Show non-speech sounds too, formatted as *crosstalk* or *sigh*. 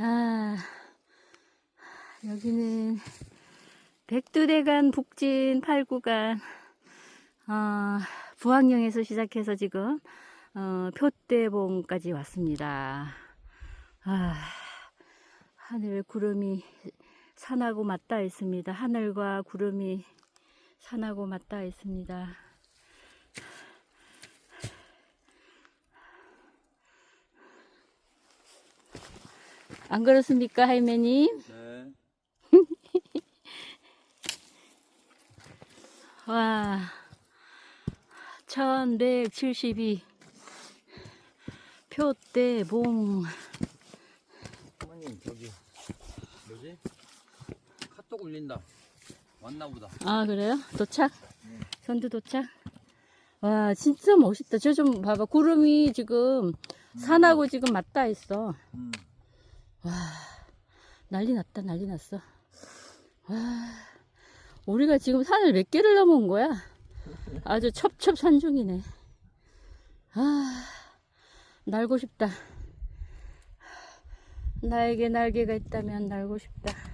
아, 여기는 백두대간 북진 8구간, 어, 부항령에서 시작해서 지금, 어, 표대봉까지 왔습니다. 아, 하늘 구름이 산하고 맞닿아 있습니다. 하늘과 구름이 산하고 맞닿아 있습니다. 안 그렇습니까, 할매님? 네. *laughs* 와, 1172. 표대봉. 어머님 저기 뭐지? 카톡 울린다. 왔나 보다. 아, 그래요? 도착? 선두 도착? 와, 진짜 멋있다. 저 좀 봐봐. 구름이 지금 산하고 지금 맞닿아 있어. 음. 난리 났다, 난리 났어. 와, 우리가 지금 산을 몇 개를 넘어온 거야? 아주 첩첩산 중이네. 아, 날고 싶다. 나에게 날개가 있다면 날고 싶다.